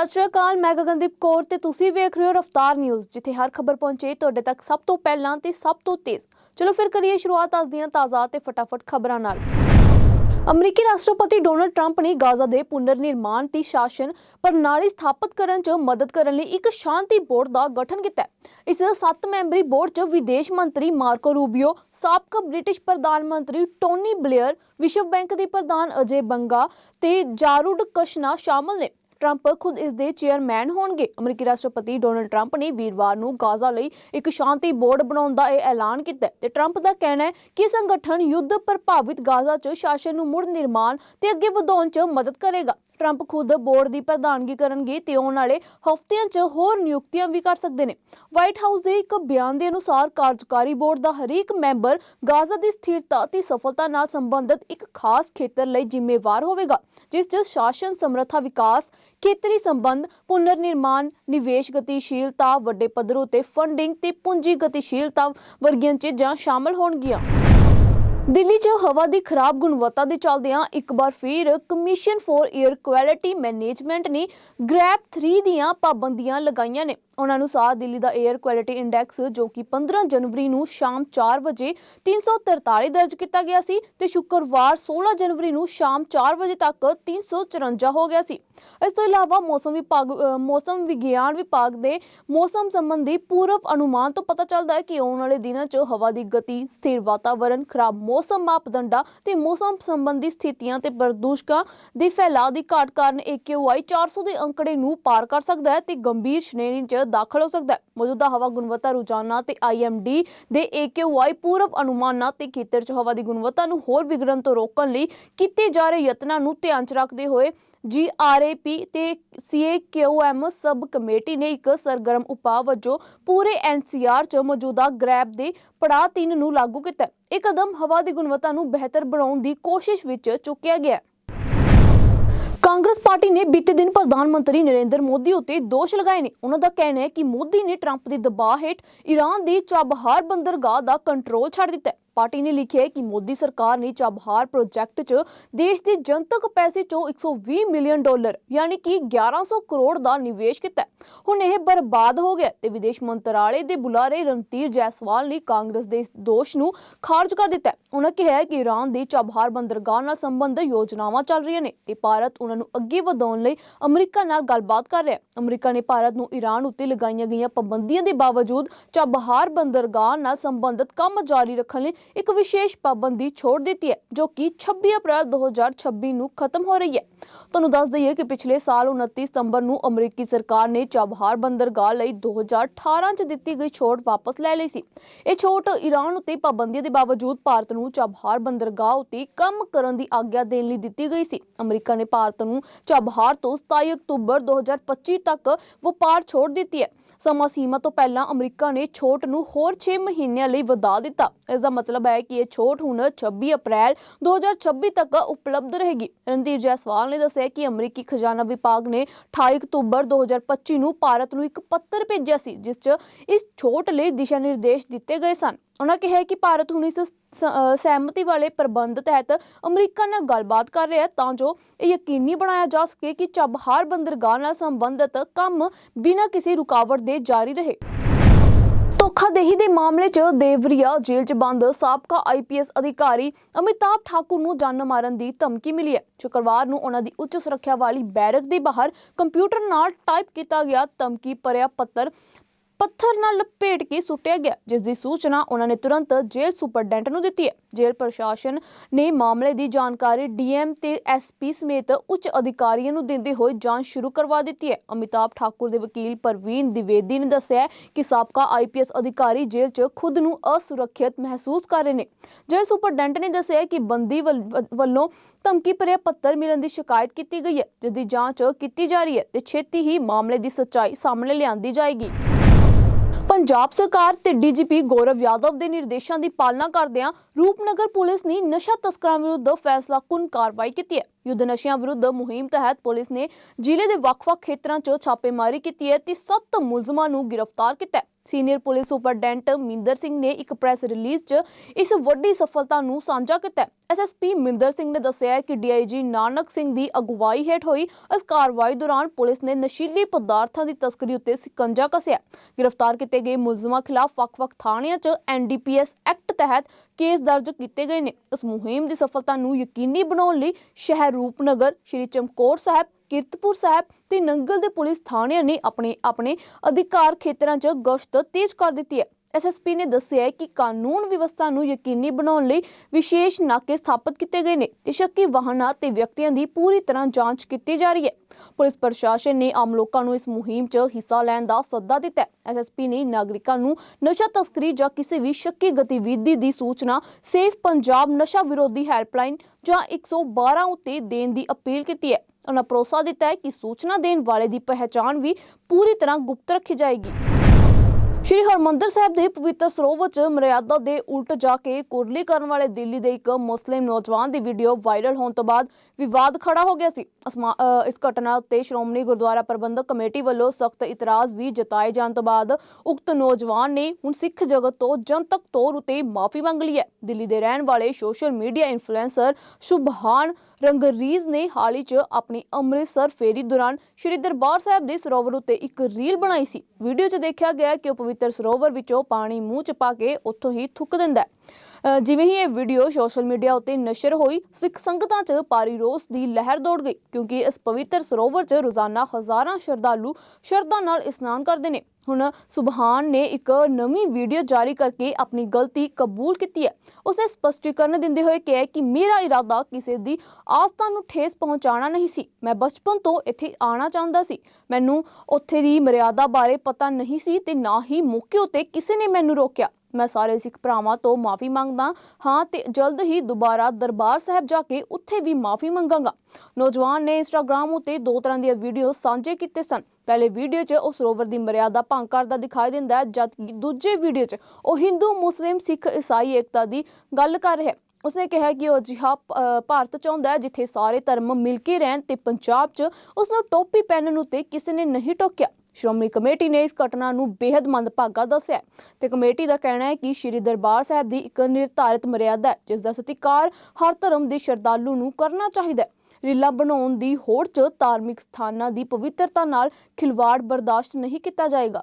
ਸਤਿ ਸ਼੍ਰੀ ਅਕਾਲ, ਮੈਂ ਗਗਨਦੀਪ ਕੌਰ ਤੇ ਤੁਸੀਂ ਵੇਖ ਰਹੇ ਹੋ ਰਫਤਾਰ ਨਿਊਜ਼, ਜਿੱਥੇ ਹਰ ਖਬਰ ਪਹੁੰਚੇ ਤੁਹਾਡੇ ਤੱਕ ਸਭ ਤੋਂ ਪਹਿਲਾਂ ਤੇ ਸਭ ਤੋਂ ਤੇਜ਼। ਚਲੋ ਫਿਰ ਕਰੀਏ ਸ਼ੁਰੂਆਤ ਅੱਜ ਦੀਆਂ ਤਾਜ਼ਾ ਤੇ ਫਟਾਫਟ ਖਬਰਾਂ ਨਾਲ। ਅਮਰੀਕੀ ਰਾਸ਼ਟਰਪਤੀ ਡੋਨਲਡ ਟਰੰਪ ਨੇ ਗਾਜ਼ਾ ਦੇ ਪੁਨਰ ਨਿਰਮਾਣ ਤੇ ਸ਼ਾਸਨ ਪ੍ਰਣਾਲੀ ਸਥਾਪਿਤ ਕਰਨ 'ਚ ਮਦਦ ਕਰਨ ਲਈ ਇੱਕ ਸ਼ਾਂਤੀ ਬੋਰਡ ਦਾ ਗਠਨ ਕੀਤਾ ਹੈ। ਇਸ 7 ਮੈਂਬਰੀ ਬੋਰਡ 'ਚ ਵਿਦੇਸ਼ ਮੰਤਰੀ ਮਾਰਕੋ ਰੂਬੀਓ, ਸਾਬਕਾ ਬ੍ਰਿਟਿਸ਼ ਪ੍ਰਧਾਨ ਮੰਤਰੀ ਟੋਨੀ ਬਲੇਅਰ, ਵਿਸ਼ਵ ਬੈਂਕ ਦੇ ਪ੍ਰਧਾਨ ਅਜੇ ਬੰਗਾ ਤੇ ਜਾਰੂਡ ਕਸ਼ਨਾ ਸ਼ਾਮਲ ਨੇ। ਟਰੰਪ ਖੁਦ ਇਸ ਦੇ ਚੇਅਰਮੈਨ ਹੋਣਗੇ। ਅਮਰੀਕੀ ਰਾਸ਼ਟਰਪਤੀ ਡੋਨਲਡ ਟਰੰਪ ਨੇ ਵੀਰਵਾਰ ਨੂੰ ਗਾਜ਼ਾ ਲਈ ਇੱਕ ਸ਼ਾਂਤੀ ਬੋਰਡ ਬਣਾਉਣ ਦਾ ਇਹ ਐਲਾਨ ਕੀਤਾ ਤੇ ਟਰੰਪ ਦਾ ਕਹਿਣਾ ਹੈ ਕਿ ਸੰਗਠਨ ਯੁੱਧ ਪ੍ਰਭਾਵਿਤ ਗਾਜ਼ਾ 'ਚ ਸ਼ਾਸਨ ਨੂੰ ਮੁੜ ਨਿਰਮਾਣ ਤੇ ਅੱਗੇ ਵਧਾਉਣ 'ਚ ਮਦਦ ਕਰੇਗਾ। ਟਰੰਪ ਖੁਦ ਬੋਰਡ ਦੀ ਪ੍ਰਧਾਨਗੀ ਕਰਨਗੇ ਤੇ ਆਉਣ ਵਾਲੇ ਹਫ਼ਤਿਆਂ 'ਚ ਹੋਰ ਨਿਯੁਕਤੀਆਂ ਵੀ ਕਰ ਸਕਦੇ ਨੇ। ਵਾਈਟ ਹਾਊਸ ਦੇ ਇੱਕ ਬਿਆਨ ਦੇ ਅਨੁਸਾਰ ਕਾਰਜਕਾਰੀ ਬੋਰਡ ਦਾ ਹਰੇਕ ਮੈਂਬਰ ਗਾਜ਼ਾ ਦੀ ਸਥਿਰਤਾ ਤੇ ਸਫਲਤਾ ਨਾਲ ਸੰਬੰਧਿਤ ਇੱਕ ਖਾਸ ਖੇਤਰ ਲਈ ਜ਼ਿੰਮੇਵਾਰ ਹੋਵੇਗਾ, ਜਿਸ 'ਚ ਸ਼ਾਸਨ, ਸਮਰੱਥਾ ਵਿਕਾਸ ਖੇਤਰੀ ਸੰਬੰਧ ਪੁਨਰ ਨਿਰਮਾਣ ਨਿਵੇਸ਼ ਗਤੀਸ਼ੀਲਤਾ, ਵੱਡੇ ਪੱਧਰ ਉਤੇ ਫੰਡਿੰਗ ਤੇ ਪੂੰਜੀ ਗਤੀਸ਼ੀਲਤਾ ਵਰਗੀਆਂ ਚੀਜ਼ਾਂ ਸ਼ਾਮਲ ਹੋਣਗੀਆਂ। ਦਿੱਲੀ 'ਚ ਹਵਾ ਦੀ ਖਰਾਬ ਗੁਣਵੱਤਾ ਦੇ ਚੱਲਦਿਆਂ ਇੱਕ ਵਾਰ ਫਿਰ commission for air quality management ਨੇ ਗ੍ਰੈਪ 3 ਦੀਆਂ ਪਾਬੰਦੀਆਂ ਲਗਾਈਆਂ ਨੇ। ਉਹਨਾਂ ਅਨੁਸਾਰ ਦਿੱਲੀ ਦਾ 에ਅਰ ਕੁਆਲਿਟੀ ਇੰਡੈਕਸ ਜੋ ਕਿ 15 ਜਨਵਰੀ ਨੂੰ ਸ਼ਾਮ 4 ਵਜੇ 343 ਦਰਜ ਕੀਤਾ ਗਿਆ ਸੀ ਤੇ ਸ਼ੁੱਕਰਵਾਰ 16 ਜਨਵਰੀ ਨੂੰ ਸ਼ਾਮ 4 ਵਜੇ ਤੱਕ 354 ਹੋ ਗਿਆ ਸੀ। ਇਸ ਤੋਂ ਇਲਾਵਾ ਮੌਸਮ ਵਿਭਾਗ ਮੌਸਮ ਵਿਗਿਆਨ ਵਿਭਾਗ ਦੇ ਮੌਸਮ ਸੰਬੰਧੀ ਪੂਰਵ ਅਨੁਮਾਨ ਤੋਂ ਪਤਾ ਚੱਲਦਾ ਹੈ ਕਿ ਆਉਣ ਵਾਲੇ ਦਿਨਾਂ 'ਚ ਹਵਾ ਦੀ ਗਤੀ, ਸਥਿਰ ਵਾਤਾਵਰਣ, ਖਰਾਬ ਮੌਸਮ ਮਾਪਦੰਡਾਂ ਤੇ ਮੌਸਮ ਸੰਬੰਧੀ ਸਥਿਤੀਆਂ ਤੇ ਪ੍ਰਦੂਸ਼ਕਾਂ ਦੇ ਫੈਲਾਅ ਦੀ ਘਾਟ ਕਾਰਨ AQI 400 ਦੇ ਅੰਕੜੇ ਨੂੰ ਪਾਰ ਕਰ ਸਕਦਾ ਹੈ ਤੇ ਗੰਭੀਰ ਸ਼੍ਰੇਣੀ 'ਚ ਦਾਖਲ ਹੋ ਸਕਦਾ ਹੈ। ਮੌਜੂਦਾ ਹਵਾ ਗੁਣਵੱਤਾ ਰੁਝਾਨਾਂ ਤੇ IMD ਦੇ AQI ਪੂਰਵ ਅਨੁਮਾਨਾਂ ਤੇ ਖੇਤਰ 'ਚ ਹਵਾ ਦੀ ਗੁਣਵੱਤਾ ਨੂੰ ਹੋਰ ਵਿਗੜਨ ਤੋਂ ਰੋਕਣ ਲਈ ਕੀਤੇ ਜਾ ਰਹੇ ਯਤਨਾਂ ਨੂੰ ਧਿਆਨ 'ਚ ਰੱਖਦੇ ਹੋਏ GRAP ਤੇ CAQM ਸਬ ਕਮੇਟੀ ਨੇ ਇੱਕ ਸਰਗਰਮ ਉਪਾਅ ਵਜੋਂ ਪੂਰੇ NCR 'ਚ ਮੌਜੂਦਾ ਗ੍ਰੈਬ ਦੇ ਪੜਾਅ 3 ਨੂੰ ਲਾਗੂ ਕੀਤਾ ਇਹ ਕਦਮ ਹਵਾ ਦੀ ਗੁਣਵੱਤਾ ਨੂੰ ਬਿਹਤਰ ਬਣਾਉਣ ਦੀ ਕੋਸ਼ਿਸ਼ ਵਿੱਚ ਚੁੱਕਿਆ ਗਿਆ ਕਾਂਗਰਸ ਪਾਰਟੀ ਨੇ ਬੀਤੇ ਦਿਨ ਪ੍ਰਧਾਨ ਮੰਤਰੀ ਨਰਿੰਦਰ ਮੋਦੀ ਉੱਤੇ ਦੋਸ਼ ਲਗਾਏ ਨੇ। ਉਹਨਾਂ ਦਾ ਕਹਿਣਾ ਹੈ ਕਿ ਮੋਦੀ ਨੇ ਟਰੰਪ ਦੇ ਦਬਾਅ ਹੇਠ ਈਰਾਨ ਦੀ ਚਾਬਹਾਰ ਬੰਦਰਗਾਹ ਦਾ ਕੰਟਰੋਲ ਛੱਡ ਦਿੱਤਾ ਪਾਰਟੀ ਨੇ ਲਿਖਿਆ ਹੈ ਕਿ ਮੋਦੀ ਸਰਕਾਰ ਨੇ ਚਾਬਹਾਰ ਪ੍ਰੋਜੈਕਟ 'ਚ ਦੇਸ਼ ਦੇ ਜਨਤਕ ਪੈਸੇ 'ਚੋਂ 120 ਮਿਲੀਅਨ ਡਾਲਰ, ਯਾਨੀ ਕਿ 1100 ਕਰੋੜ ਦਾ ਨਿਵੇਸ਼ ਕੀਤਾ ਹੁਣ ਇਹ ਬਰਬਾਦ ਹੋ ਗਿਆ ਤੇ ਵਿਦੇਸ਼ ਮੰਤਰਾਲੇ ਦੇ ਬੁਲਾਰੇ ਰਣਧੀਰ ਜੈਸਵਾਲ ਨੇ ਕਾਂਗਰਸ ਦੇ ਇਸ ਦੋਸ਼ ਨੂੰ ਖਾਰਜ ਕਰ ਦਿੱਤਾ ਉਹਨਾਂ ਕਿਹਾ ਕਿ ਈਰਾਨ ਦੀ ਚਾਬਹਾਰ ਬੰਦਰਗਾਹ ਨਾਲ ਸੰਬੰਧਿਤ ਯੋਜਨਾਵਾਂ ਚੱਲ ਰਹੀਆਂ ਨੇ ਤੇ ਭਾਰਤ ਉਹਨਾਂ ਨੂੰ ਅੱਗੇ ਵਧਾਉਣ ਲਈ ਅਮਰੀਕਾ ਨਾਲ ਗੱਲਬਾਤ ਕਰ ਰਿਹਾ ਹੈ। ਅਮਰੀਕਾ ਨੇ ਭਾਰਤ ਨੂੰ ਈਰਾਨ ਉੱਤੇ ਲਗਾਈਆਂ ਗਈਆਂ ਪਾਬੰਦੀਆਂ ਦੇ ਬਾਵਜੂਦ ਚਾਬਹਾਰ ਬੰਦਰਗਾਹ ਨਾਲ ਸੰਬੰਧਿਤ ਕੰਮ ਜਾਰੀ ਰੱਖਣ ਲਈ ਇੱਕ ਵਿਸ਼ੇਸ਼ ਪਾਬੰਦੀ ਛੋੜ ਦਿੱਤੀ ਹੈ, ਜੋ ਕਿ 26 ਅਪ੍ਰੈਲ 2026 ਨੂੰ ਖਤਮ ਹੋ ਰਹੀ ਹੈ। ਤੁਹਾਨੂੰ ਦੱਸ ਦਈਏ ਕਿ ਪਿਛਲੇ ਸਾਲ 29 ਸਤੰਬਰ ਨੂੰ ਅਮਰੀਕੀ ਸਰਕਾਰ ਨੇ ਚਾਬਹਾਰ ਬੰਦਰਗਾਹ ਲਈ 2018 ਚ ਦਿੱਤੀ ਗਈ ਛੋਟ ਵਾਪਸ ਲੈ ਲਈ ਸੀ। ਇਹ ਛੋਟ ਈਰਾਨ ਉੱਤੇ ਪਾਬੰਦੀਆਂ ਦੇ ਬਾਵਜੂਦ ਭਾਰਤ ਨੂੰ ਚਾਬਹਾਰ ਬੰਦਰਗਾਹ ਉੱਤੇ ਕੰਮ ਕਰਨ ਦੀ ਆਗਿਆ ਦੇਣ ਲਈ ਦਿੱਤੀ ਗਈ ਸੀ। ਅਮਰੀਕਾ ਨੇ ਭਾਰਤ ਨੂੰ ਚਾਬਹਾਰ ਤੋਂ 27 ਅਕਤੂਬਰ 2025 ਤੱਕ ਵਪਾਰ ਛੋੜ ਦਿੱਤੀ ਹੈ। ਸਮਾਂ ਸੀਮਾ ਤੋਂ ਪਹਿਲਾਂ ਅਮਰੀਕਾ ਨੇ ਛੋਟ ਨੂੰ ਹੋਰ 6 ਮਹੀਨਿਆਂ ਲਈ ਵਧਾ ਦਿੱਤਾ। ਇਸ ਦਾ ਮਤਲਬ ਹੈ ਕਿ ਇਹ ਛੋਟ ਹੁਣ 26 ਅਪ੍ਰੈਲ 2026 ਤੱਕ ਉਪਲਬਧ ਰਹੇਗੀ। ਰਣਧੀਰ ਜੈਸਵਾਲ ਨੇ ਦੱਸਿਆ ਕਿ ਅਮਰੀਕੀ ਖਜ਼ਾਨਾ ਵਿਭਾਗ ਨੇ 28 ਅਕਤੂਬਰ 2025 ਨੂੰ ਭਾਰਤ ਨੂੰ ਇੱਕ ਪੱਤਰ ਭੇਜਿਆ ਸੀ, ਜਿਸ 'ਚ ਇਸ ਛੋਟ ਲਈ ਦਿਸ਼ਾ ਨਿਰਦੇਸ਼ ਦਿੱਤੇ ਗਏ ਸਨ। ਉਹਨਾਂ ਕਿਹਾ ਕਿ ਭਾਰਤ ਹੁਣ ਇਸ ਸਹਿਮਤੀ ਵਾਲੇ ਪ੍ਰਬੰਧ ਤਹਿਤ ਅਮਰੀਕਾ ਨਾਲ ਗੱਲਬਾਤ ਕਰ ਰਿਹਾ ਹੈ, ਤਾਂ ਜੋ ਇਹ ਯਕੀਨੀ ਬਣਾਇਆ ਜਾ ਸਕੇ ਕਿ ਚਬਹਾਰ ਬੰਦਰਗਾਹ ਨਾਲ ਸੰਬੰਧਿਤ ਕੰਮ ਬਿਨਾਂ ਕਿਸੇ ਰੁਕਾਵਟ ਦੇ ਜਾਰੀ ਰਹੇ। ਧੋਖਾਦੇਹੀ ਦੇ ਮਾਮਲੇ 'ਚ ਦੇਵਰੀਆ ਜੇਲ੍ਹ 'ਚ ਬੰਦ ਸਾਬਕਾ ਆਈਪੀਐਸ ਅਧਿਕਾਰੀ ਅਮਿਤਾਭ ਠਾਕੁਰ ਨੂੰ ਜਾਨ ਮਾਰਨ ਦੀ ਧਮਕੀ ਮਿਲੀ ਹੈ। ਸ਼ੁੱਕਰਵਾਰ ਨੂੰ ਉਹਨਾਂ ਦੀ ਉੱਚ ਸੁਰੱਖਿਆ ਵਾਲੀ ਬੈਰਕ ਦੇ ਬਾਹਰ ਕੰਪਿਊਟਰ ਨਾਲ ਟਾਈਪ ਕੀਤਾ ਗਿਆ ਧਮਕੀ ਭਰਿਆ ਪੱਤਰ ਪੱਥਰ ਨਾਲ ਲਪੇਟ ਕੇ ਸੁੱਟਿਆ ਗਿਆ, ਜਿਸ ਦੀ ਸੂਚਨਾ ਉਹਨਾਂ ਨੇ ਤੁਰੰਤ ਜੇਲ੍ਹ ਸੁਪਰਡੈਂਟ ਨੂੰ ਦਿੱਤੀ ਹੈ। ਜੇਲ੍ਹ ਪ੍ਰਸ਼ਾਸਨ ਨੇ ਮਾਮਲੇ ਦੀ ਜਾਣਕਾਰੀ ਡੀਐਮ ਤੇ ਐਸਪੀ ਸਮੇਤ ਉੱਚ ਅਧਿਕਾਰੀਆਂ ਨੂੰ ਦਿੰਦੇ ਹੋਏ ਜਾਂਚ ਸ਼ੁਰੂ ਕਰਵਾ ਦਿੱਤੀ ਹੈ। ਅਮਿਤਾਭ ਠਾਕੁਰ ਦੇ ਵਕੀਲ ਪ੍ਰਵੀਨ ਦਿਵੇਦੀ ਨੇ ਦੱਸਿਆ ਕਿ ਸਾਬਕਾ ਆਈਪੀਐਸ ਅਧਿਕਾਰੀ ਜੇਲ੍ਹ 'ਚ ਖੁਦ ਨੂੰ ਅਸੁਰੱਖਿਅਤ ਮਹਿਸੂਸ ਕਰ ਰਹੇ ਨੇ। ਜੇਲ੍ਹ ਸੁਪਰਡੈਂਟ ਨੇ ਦੱਸਿਆ ਕਿ ਬੰਦੀ ਵੱਲ- ਵੱਲੋਂ ਧਮਕੀ ਭਰਿਆ ਪੱਤਰ ਮਿਲਣ ਦੀ ਸ਼ਿਕਾਇਤ ਕੀਤੀ ਗਈ ਹੈ, ਜਿਸ ਦੀ ਜਾਂਚ ਕੀਤੀ ਜਾ ਰਹੀ ਹੈ ਤੇ ਛੇਤੀ ਹੀ ਮਾਮਲੇ ਦੀ ਸੱਚਾਈ ਸਾਹਮਣੇ ਲਿਆਂਦੀ ਜਾਏਗੀ। ਪੰਜਾਬ ਸਰਕਾਰ ਤੇ ਡੀਜੀਪੀ ਗੌਰਵ ਯਾਦਵ ਦੇ ਨਿਰਦੇਸ਼ਾਂ ਦੀ ਪਾਲਣਾ ਕਰਦਿਆਂ ਰੂਪਨਗਰ ਪੁਲਿਸ ਨੇ ਨਸ਼ਾ ਤਸਕਰਾਂ ਵਿਰੁੱਧ ਫੈਸਲਾਕੁਨ ਕਾਰਵਾਈ ਕੀਤੀ ਹੈ। ਯੁੱਧ ਨਸ਼ਿਆਂ ਵਿਰੁੱਧ ਮੁਹਿੰਮ ਤਹਿਤ ਪੁਲਿਸ ਨੇ ਜ਼ਿਲ੍ਹੇ ਦੇ ਵੱਖ-ਵੱਖ ਖੇਤਰਾਂ 'ਚ ਛਾਪੇਮਾਰੀ ਕੀਤੀ ਹੈ ਤੇ 7 ਮੁਲਜ਼ਮਾਂ ਨੂੰ ਗ੍ਰਿਫਤਾਰ ਕੀਤਾ ਹੈ। Senior police superintendent Minder Singh ਨੇ ਇੱਕ ਪ੍ਰੈਸ ਰਿਲੀਜ਼ 'ਚ ਇਸ ਵੱਡੀ ਸਫਲਤਾ ਨੂੰ ਸਾਂਝਾ ਕੀਤਾ ਐਸਐਸਪੀ ਮਿੰਦਰ ਸਿੰਘ ਨੇ ਦੱਸਿਆ ਕਿ ਡੀਆਈਜੀ ਨਾਨਕ ਸਿੰਘ ਦੀ ਅਗਵਾਈ ਹੇਠ ਹੋਈ ਇਸ ਕਾਰਵਾਈ ਦੌਰਾਨ ਪੁਲਿਸ ਨੇ ਨਸ਼ੀਲੀ ਪਦਾਰਥਾਂ ਦੀ ਤਸਕਰੀ ਉੱਤੇ ਸਿਕੰਜਾ ਕੱਸਿਆ ਗ੍ਰਿਫਤਾਰ ਕੀਤੇ ਗਏ ਮੁਲਜ਼ਮਾਂ ਖਿਲਾਫ ਵੱਖ-ਵੱਖ ਥਾਣਿਆਂ 'ਚ ਐਨਡੀਪੀਐਸ ਐਕਟ ਤਹਿਤ ਕੇਸ ਦਰਜ ਕੀਤੇ ਗਏ ਨੇ। ਇਸ ਮੁਹਿੰਮ ਦੀ ਸਫਲਤਾ ਨੂੰ ਯਕੀਨੀ ਬਣਾਉਣ ਲਈ ਸ਼ਹਿਰ ਰੂਪਨਗਰ, ਸ਼੍ਰੀ ਚਮਕੌਰ ਸਾਹਿਬ ਕੀਰਤਪੁਰ ਸਾਹਿਬ ਤੇ ਨੰਗਲ ਦੇ ਪੁਲਿਸ ਥਾਣਿਆਂ ਨੇ ਆਪਣੇ ਆਪਣੇ ਅਧਿਕਾਰ ਖੇਤਰਾਂ 'ਚ ਗਸ਼ਤ ਤੇਜ਼ ਕਰ ਦਿੱਤੀ ਹੈ। ਐਸਐਸਪੀ ਨੇ ਦੱਸਿਆ ਹੈ ਕਿ ਕਾਨੂੰਨ ਵਿਵਸਥਾ ਨੂੰ ਯਕੀਨੀ ਬਣਾਉਣ ਲਈ ਵਿਸ਼ੇਸ਼ ਨਾਕੇ ਸਥਾਪਿਤ ਕੀਤੇ ਗਏ ਨੇ ਤੇ ਸ਼ੱਕੀ ਵਾਹਨਾਂ ਤੇ ਵਿਅਕਤੀਆਂ ਦੀ ਪੂਰੀ ਤਰ੍ਹਾਂ ਜਾਂਚ ਕੀਤੀ ਜਾ ਰਹੀ ਹੈ। ਪੁਲਿਸ ਪ੍ਰਸ਼ਾਸਨ ਨੇ ਆਮ ਲੋਕਾਂ ਨੂੰ ਇਸ ਮੁਹਿੰਮ 'ਚ ਹਿੱਸਾ ਲੈਣ ਦਾ ਸੱਦਾ ਦਿੱਤਾ ਹੈ। ਐਸਐਸਪੀ ਨੇ ਨਾਗਰਿਕਾਂ ਨੂੰ ਨਸ਼ਾ ਤਸਕਰੀ ਜਾਂ ਕਿਸੇ ਵੀ ਸ਼ੱਕੀ ਗਤੀਵਿਧੀ ਦੀ ਸੂਚਨਾ, ਸੇਫ ਪੰਜਾਬ ਨਸ਼ਾ ਵਿਰੋਧੀ ਹੈਲਪਲਾਈਨ ਜਾਂ 112 ਉੱਤੇ ਦੇਣ ਦੀ ਅਪੀਲ ਕੀਤੀ ਹੈ। ਉਹਨਾਂ ਭਰੋਸਾ ਦਿੱਤਾ ਹੈ ਕਿ ਸੂਚਨਾ ਦੇਣ ਵਾਲੇ ਦੀ ਪਹਿਚਾਣ ਵੀ ਪੂਰੀ ਤਰ੍ਹਾਂ ਗੁਪਤ ਰੱਖੀ ਜਾਏਗੀ। ਸ਼੍ਰੀ ਹਰਮੰਦਰ ਸਾਹਿਬ ਦੇ ਪਵਿੱਤਰ ਸਰੋਵਰ 'ਚ ਮਰਿਆਦਾ ਦੇ ਉਲਟ ਜਾ ਕੇ ਕੁਰਲੀ ਕਰਨ ਵਾਲੇ ਦਿੱਲੀ ਦੇ ਇੱਕ ਮੁਸਲਿਮ ਨੌਜਵਾਨ ਦੀ ਵੀਡੀਓ ਵਾਇਰਲ ਹੋਣ ਤੋਂ ਬਾਅਦ ਵਿਵਾਦ ਖੜਾ ਹੋ ਗਿਆ ਸੀ। ਇਸ ਘਟਨਾ ਉੱਤੇ ਸ਼੍ਰੋਮਣੀ ਗੁਰਦੁਆਰਾ ਪ੍ਰਬੰਧਕ ਕਮੇਟੀ ਵੱਲੋਂ ਸਖਤ ਇਤਰਾਜ਼ ਵੀ ਜਤਾਏ ਜਾਣ ਤੋਂ ਬਾਅਦ ਉਕਤ ਨੌਜਵਾਨ ਨੇ ਹੁਣ ਸਿੱਖ ਜਗਤ ਤੋਂ ਜਨਤਕ ਤੌਰ ਉਤੇ ਮਾਫੀ ਮੰਗ ਲਈ ਹੈ। ਦਿੱਲੀ ਦੇ ਰਹਿਣ ਵਾਲੇ social media influencer Shubhan Rangrez ਨੇ ਹਾਲ ਹੀ 'ਚ ਆਪਣੀ ਅੰਮ੍ਰਿਤਸਰ ਫੇਰੀ ਦੌਰਾਨ ਸ਼੍ਰੀ ਦਰਬਾਰ ਸਾਹਿਬ ਦੇ ਸਰੋਵਰ ਉੱਤੇ ਇੱਕ ਰੀਲ ਬਣਾਈ ਸੀ। ਵੀਡੀਓ 'ਚ ਦੇਖਿਆ ਗਿਆ ਕਿ ਉਹ ਪਵਿੱਤਰ ਸਰੋਵਰ ਵਿੱਚੋਂ ਪਾਣੀ ਮੂੰਹ 'ਚ ਪਾ ਕੇ ਉੱਥੋਂ ਹੀ ਥੁੱਕ ਦਿੰਦਾ ਹੈ। ਅ, ਜਿਵੇਂ ਹੀ ਇਹ ਵੀਡੀਓ ਸੋਸ਼ਲ ਮੀਡੀਆ ਉੱਤੇ ਨਸ਼ਰ ਹੋਈ ਸਿੱਖ ਸੰਗਤਾਂ 'ਚ ਭਾਰੀ ਰੋਸ ਦੀ ਲਹਿਰ ਦੌੜ ਗਈ ਕਿਉਂਕਿ ਇਸ ਪਵਿੱਤਰ ਸਰੋਵਰ 'ਚ ਰੋਜ਼ਾਨਾ ਹਜ਼ਾਰਾਂ ਸ਼ਰਧਾਲੂ ਸ਼ਰਧਾ ਨਾਲ ਇਸ਼ਨਾਨ ਕਰਦੇ ਨੇ। ਹੁਣ ਸੁਬਹਾਨ ਨੇ ਇੱਕ ਨਵੀਂ ਵੀਡੀਓ ਜਾਰੀ ਕਰਕੇ ਆਪਣੀ ਗਲਤੀ ਕਬੂਲ ਕੀਤੀ ਹੈ। ਉਸਨੇ ਸਪਸ਼ਟੀਕਰਨ ਦਿੰਦੇ ਹੋਏ ਕਿਹਾ ਕਿ ਮੇਰਾ ਇਰਾਦਾ ਕਿਸੇ ਦੀ ਆਸਥਾ ਨੂੰ ਠੇਸ ਪਹੁੰਚਾਉਣਾ ਨਹੀਂ ਸੀ। ਮੈਂ ਬਚਪਨ ਤੋਂ ਇੱਥੇ ਆਉਣਾ ਚਾਹੁੰਦਾ ਸੀ। ਮੈਨੂੰ ਉੱਥੇ ਦੀ ਮਰਿਆਦਾ ਬਾਰੇ ਪਤਾ ਨਹੀਂ ਸੀ ਤੇ ਨਾ ਹੀ ਮੌਕੇ ਉੱਤੇ ਕਿਸੇ ਨੇ ਮੈਨੂੰ ਰੋਕਿਆ। ਮੈਂ ਸਾਰੇ ਸਿੱਖ ਭਰਾਵਾਂ ਤੋਂ ਮਾਫੀ ਮੰਗਦਾ ਹਾਂ ਤੇ ਜਲਦ ਹੀ ਦੁਬਾਰਾ ਦਰਬਾਰ ਸਾਹਿਬ ਜਾ ਕੇ ਉੱਥੇ ਵੀ ਮਾਫੀ ਮੰਗਾਂਗਾ। ਨੌਜਵਾਨ ਨੇ ਇੰਸਟਾਗ੍ਰam ਉਤੇ ਦੋ ਤਰ੍ਹਾਂ ਦੀਆਂ ਵੀਡੀਓ ਸਾਂਝੇ ਕੀਤੇ ਸਨ। ਪਹਿਲੇ ਵੀਡੀਓ 'ਚ ਉਹ ਸਰੋਵਰ ਦੀ ਮਰਿਆਦਾ ਭੰਗ ਕਰਦਾ ਦਿਖਾਈ ਦਿੰਦਾ ਹੈ, ਜਦ ਦੂਜੇ ਵੀਡੀਓ 'ਚ ਉਹ ਹਿੰਦੂ, ਮੁਸਲਿਮ, ਸਿੱਖ, ਈਸਾਈ, ਏਕਤਾ ਦੀ ਗੱਲ ਕਰ ਰਿਹਾ ਹੈ। ਉਸਨੇ ਕਿਹਾ ਕਿ ਉਹ ਅਜਿਹਾ ਭਾਰਤ ਚਾਹੁੰਦਾ ਹੈ ਜਿੱਥੇ ਸਾਰੇ ਧਰਮ ਮਿਲ ਕੇ ਰਹਿਣ ਤੇ ਪੰਜਾਬ 'ਚ ਉਸ ਨੂੰ ਟੋਪੀ ਪਹਿਨਣ ਉਤੇ ਕਿਸੇ ਨੇ ਨਹੀਂ ਟੋਕਿਆ। ਸ਼੍ਰੋਮਣੀ ਕਮੇਟੀ ਨੇ ਇਸ ਘਟਨਾ ਨੂੰ ਬੇहद ਮੰਦਭਾਗਾ ਦੱਸਿਆ ਤੇ ਕਮੇਟੀ ਦਾ ਕਹਿਣਾ ਹੈ ਕਿ ਸ਼੍ਰੀ ਦਰਬਾਰ ਸਾਹਿਬ ਦੀ ਇੱਕ ਨਿਰਧਾਰਿਤ ਮਰਿਆਦਾ ਹੈ, ਜਿਸ ਦਾ ਸਤਿਕਾਰ ਹਰ ਧਰਮ ਦੇ ਸ਼ਰਧਾਲੂ ਨੂੰ ਕਰਨਾ ਚਾਹੀਦਾ ਹੈ। ਰੀਲਾ ਬਣਾਉਣ ਦੀ ਹੋੜ 'ਚ ਧਾਰਮਿਕ ਸਥਾਨਾਂ ਦੀ ਪਵਿੱਤਰਤਾ ਨਾਲ ਖਿਲਵਾੜ ਬਰਦਾਸ਼ਤ ਨਹੀਂ ਕੀਤਾ ਜਾਏਗਾ।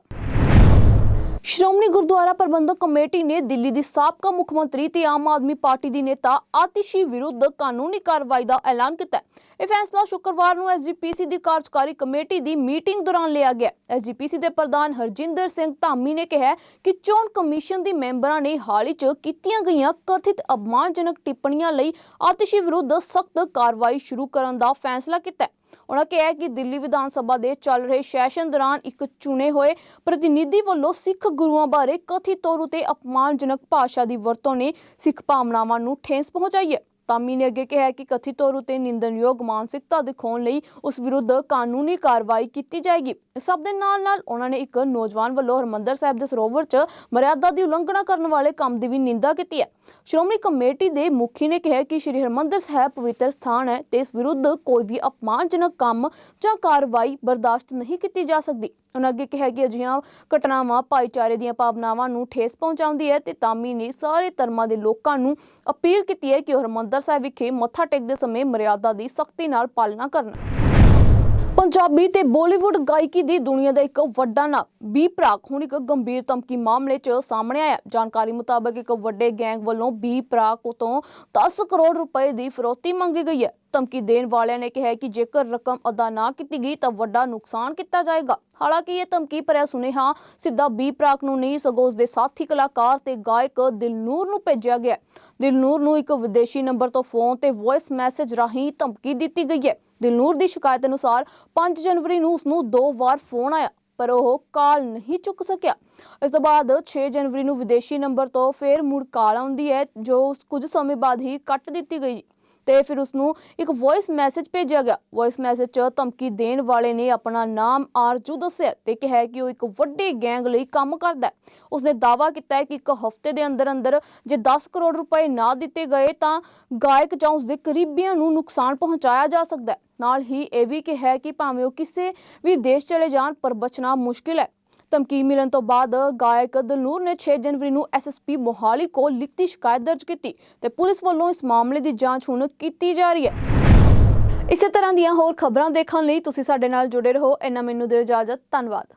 ਸ਼੍ਰੋਮਣੀ ਗੁਰਦੁਆਰਾ ਪ੍ਰਬੰਧਕ ਕਮੇਟੀ ਨੇ ਦਿੱਲੀ ਦੀ ਸਾਬਕਾ ਮੁੱਖ ਮੰਤਰੀ ਤੇ ਆਮ ਆਦਮੀ ਪਾਰਟੀ ਦੀ ਨੇਤਾ ਆਤਿਸ਼ੀ ਵਿਰੁੱਧ ਕਾਨੂੰਨੀ ਕਾਰਵਾਈ ਦਾ ਐਲਾਨ ਕੀਤਾ ਇਹ ਫੈਸਲਾ ਸ਼ੁੱਕਰਵਾਰ ਨੂੰ ਐਸਜੀਪੀਸੀ ਦੀ ਕਾਰਜਕਾਰੀ ਕਮੇਟੀ ਦੀ ਮੀਟਿੰਗ ਦੌਰਾਨ ਲਿਆ ਗਿਆ। ਐਸਜੀਪੀਸੀ ਦੇ ਪ੍ਰਧਾਨ ਹਰਜਿੰਦਰ ਸਿੰਘ ਧਾਮੀ ਨੇ ਕਿਹਾ ਕਿ ਚੋਣ ਕਮਿਸ਼ਨ ਦੇ ਮੈਂਬਰਾਂ ਨੇ ਹਾਲ ਹੀ 'ਚ ਕੀਤੀਆਂ ਗਈਆਂ ਕਥਿਤ ਅਪਮਾਨਜਨਕ ਟਿੱਪਣੀਆਂ ਲਈ ਆਤਿਸ਼ੀ ਵਿਰੁੱਧ ਸਖਤ ਕਾਰਵਾਈ ਸ਼ੁਰੂ ਕਰਨ ਦਾ ਫੈਸਲਾ ਕੀਤਾ ਉਹਨਾਂ ਕਿਹਾ ਕਿ ਦਿੱਲੀ ਵਿਧਾਨ ਸਭਾ ਦੇ ਚੱਲ ਰਹੇ ਸੈਸ਼ਨ ਦੌਰਾਨ ਇੱਕ ਚੁਣੇ ਹੋਏ ਪ੍ਰਤੀਨਿਧੀ ਵੱਲੋਂ ਸਿੱਖ ਗੁਰੂਆਂ ਬਾਰੇ ਕਥਿਤ ਤੌਰ ਉਤੇ ਅਪਮਾਨਜਨਕ ਭਾਸ਼ਾ ਦੀ ਵਰਤੋਂ ਨੇ ਸਿੱਖ ਭਾਵਨਾਵਾਂ ਨੂੰ ਠੇਸ ਪਹੁੰਚਾਈ ਹੈ। ਤਾਮੀ ਨੇ ਅੱਗੇ ਕਿਹਾ ਕਿ ਕਥਿਤ ਤੌਰ ਉਤੇ ਨਿੰਦਨਯੋਗ ਮਾਨਸਿਕਤਾ ਦਿਖਾਉਣ ਲਈ ਉਸ ਵਿਰੁੱਧ ਕਾਨੂੰਨੀ ਕਾਰਵਾਈ ਕੀਤੀ ਜਾਏਗੀ। ਇਸ ਸਭ ਦੇ ਨਾਲ ਨਾਲ ਉਹਨਾਂ ਨੇ ਇੱਕ ਨੌਜਵਾਨ ਵੱਲੋਂ ਹਰਮੰਦਰ ਸਾਹਿਬ ਦੇ ਸਰੋਵਰ 'ਚ ਮਰਿਆਦਾ ਦੀ ਉਲੰਘਣਾ ਕਰਨ ਵਾਲੇ ਕੰਮ ਦੀ ਵੀ ਨਿੰਦਾ ਕੀਤੀ ਹੈ। ਸ਼੍ਰੋਮਣੀ ਕਮੇਟੀ ਦੇ ਮੁਖੀ ਨੇ ਕਿਹਾ ਕਿ ਸ਼੍ਰੀ ਹਰਮੰਦਰ ਸਾਹਿਬ ਪਵਿੱਤਰ ਸਥਾਨ ਹੈ ਤੇ ਇਸ ਵਿਰੁੱਧ ਕੋਈ ਵੀ ਅਪਮਾਨਜਨਕ ਕੰਮ ਜਾਂ ਕਾਰਵਾਈ ਬਰਦਾਸ਼ਤ ਨਹੀਂ ਕੀਤੀ ਜਾ ਸਕਦੀ। ਉਹਨਾਂ ਅੱਗੇ ਕਿਹਾ ਕਿ ਅਜਿਹੀਆਂ ਘਟਨਾਵਾਂ ਭਾਈਚਾਰੇ ਦੀਆਂ ਭਾਵਨਾਵਾਂ ਨੂੰ ਠੇਸ ਪਹੁੰਚਾਉਂਦੀ ਹੈ ਤੇ ਤਾਮੀ ਨੇ ਸਾਰੇ ਧਰਮਾਂ ਦੇ ਲੋਕਾਂ ਨੂੰ ਅਪੀਲ ਕੀਤੀ ਹੈ ਕਿ ਉਹ ਹਰਮੰਦਰ ਸਾਹਿਬ ਵਿਖੇ ਮੱਥਾ ਟੇਕਦੇ ਸਮੇਂ ਮਰਿਆਦਾ ਦੀ ਸਖਤੀ ਨਾਲ ਪਾਲਣਾ ਕਰਨ। ਪੰਜਾਬੀ ਤੇ ਬਾਲੀਵੁੱਡ ਗਾਇਕੀ ਦੀ ਦੁਨੀਆ ਦਾ ਇੱਕ ਵੱਡਾ ਨਾਮ ਬੀ ਪ੍ਰਾਕ ਹੁਣ ਇੱਕ ਗੰਭੀਰ ਧਮਕੀ ਮਾਮਲੇ 'ਚ ਸਾਹਮਣੇ ਆਇਆ। ਜਾਣਕਾਰੀ ਮੁਤਾਬਕ ਇੱਕ ਵੱਡੇ ਗੈਂਗ ਵੱਲੋਂ ਬੀ ਪ੍ਰਾਕ ਤੋਂ 10 ਕਰੋੜ ਰੁਪਏ ਦੀ ਫਿਰੌਤੀ ਮੰਗੀ ਗਈ ਹੈ। ਧਮਕੀ ਦੇਣ ਵਾਲਿਆਂ ਨੇ ਕਿਹਾ ਕਿ ਜੇਕਰ ਰਕਮ ਅਦਾ ਨਾ ਕੀਤੀ ਗਈ ਤਾਂ ਵੱਡਾ ਨੁਕਸਾਨ ਕੀਤਾ ਜਾਏਗਾ। ਹਾਲਾਂਕਿ ਇਹ ਧਮਕੀ ਭਰਿਆ ਸੁਨੇਹਾ ਸਿੱਧਾ ਬੀ ਪ੍ਰਾਕ ਨੂੰ ਨਹੀਂ, ਸਗੋਂ ਉਸ ਦੇ ਸਾਥੀ, ਕਲਾਕਾਰ ਤੇ ਗਾਇਕ ਦਿਲਨੂਰ ਨੂੰ ਭੇਜਿਆ ਗਿਆ। ਦਿਲਨੂਰ ਨੂੰ ਇੱਕ ਵਿਦੇਸ਼ੀ ਨੰਬਰ ਤੋਂ ਫੋਨ ਤੇ ਵੌਇਸ ਮੈਸੇਜ ਰਾਹੀਂ ਧਮਕੀ ਦਿੱਤੀ ਗਈ ਹੈ। ਦਿਲਨੂਰ ਦੀ ਸ਼ਿਕਾਇਤ ਅਨੁਸਾਰ 5 ਜਨਵਰੀ ਨੂੰ ਉਸ ਨੂੰ ਦੋ ਵਾਰ ਫੋਨ ਆਇਆ, ਪਰ ਉਹ ਕਾਲ ਨਹੀਂ ਚੁੱਕ ਸਕਿਆ। ਇਸ ਤੋਂ ਬਾਅਦ 6 ਜਨਵਰੀ ਨੂੰ ਵਿਦੇਸ਼ੀ ਨੰਬਰ ਤੋਂ ਫੇਰ ਮੁੜ ਕਾਲ ਆਉਂਦੀ ਹੈ, ਜੋ ਉਸ ਕੁਝ ਸਮੇਂ ਬਾਅਦ ਹੀ ਕੱਟ ਦਿੱਤੀ ਗਈ। ਤੇ ਫਿਰ ਉਸ ਨੂੰ ਇੱਕ ਵੌਇਸ ਮੈਸੇਜ ਭੇਜਿਆ ਗਿਆ। ਵੌਇਸ ਮੈਸੇਜ 'ਚ ਧਮਕੀ ਦੇਣ ਵਾਲੇ ਨੇ ਆਪਣਾ ਨਾਮ ਆਰਜੂ ਦੱਸਿਆ ਤੇ ਕਿਹਾ ਕਿ ਉਹ ਇੱਕ ਵੱਡੇ ਗੈਂਗ ਲਈ ਕੰਮ ਕਰਦਾ ਹੈ। ਉਸਨੇ ਦਾਅਵਾ ਕੀਤਾ ਹੈ ਕਿ ਇੱਕ ਹਫ਼ਤੇ ਦੇ ਅੰਦਰ ਅੰਦਰ ਜੇ 10 ਕਰੋੜ ਰੁਪਏ ਨਾ ਦਿੱਤੇ ਗਏ ਤਾਂ ਗਾਇਕ ਜਾਂ ਉਸਦੇ ਕਰੀਬੀਆਂ ਨੂੰ ਨੁਕਸਾਨ ਪਹੁੰਚਾਇਆ ਜਾ ਸਕਦਾ ਹੈ। ਨਾਲ ਹੀ ਇਹ ਵੀ ਕਿਹਾ ਕਿ ਭਾਵੇਂ ਉਹ ਕਿਸੇ ਵੀ ਦੇਸ਼ ਚਲੇ ਜਾਣ, ਪਰ ਬਚਣਾ ਮੁਸ਼ਕਿਲ ਹੈ। ਧਮਕੀ ਮਿਲਣ ਤੋਂ ਬਾਅਦ ਗਾਇਕ ਦਲਨੂਰ ਨੇ 6 ਜਨਵਰੀ ਨੂੰ ਐਸਐਸਪੀ ਮੋਹਾਲੀ ਕੋਲ ਲਿਖਤੀ ਸ਼ਿਕਾਇਤ ਦਰਜ ਕੀਤੀ ਤੇ ਪੁਲਿਸ ਵੱਲੋਂ ਇਸ ਮਾਮਲੇ ਦੀ ਜਾਂਚ ਹੁਣ ਕੀਤੀ ਜਾ ਰਹੀ ਹੈ। ਇਸੇ ਤਰ੍ਹਾਂ ਦੀਆਂ ਹੋਰ ਖਬਰਾਂ ਦੇਖਣ ਲਈ ਤੁਸੀਂ ਸਾਡੇ ਨਾਲ ਜੁੜੇ ਰਹੋ। ਇਹਨਾਂ ਮੈਨੂੰ ਦਿਓ ਇਜਾਜ਼ਤ। ਧੰਨਵਾਦ।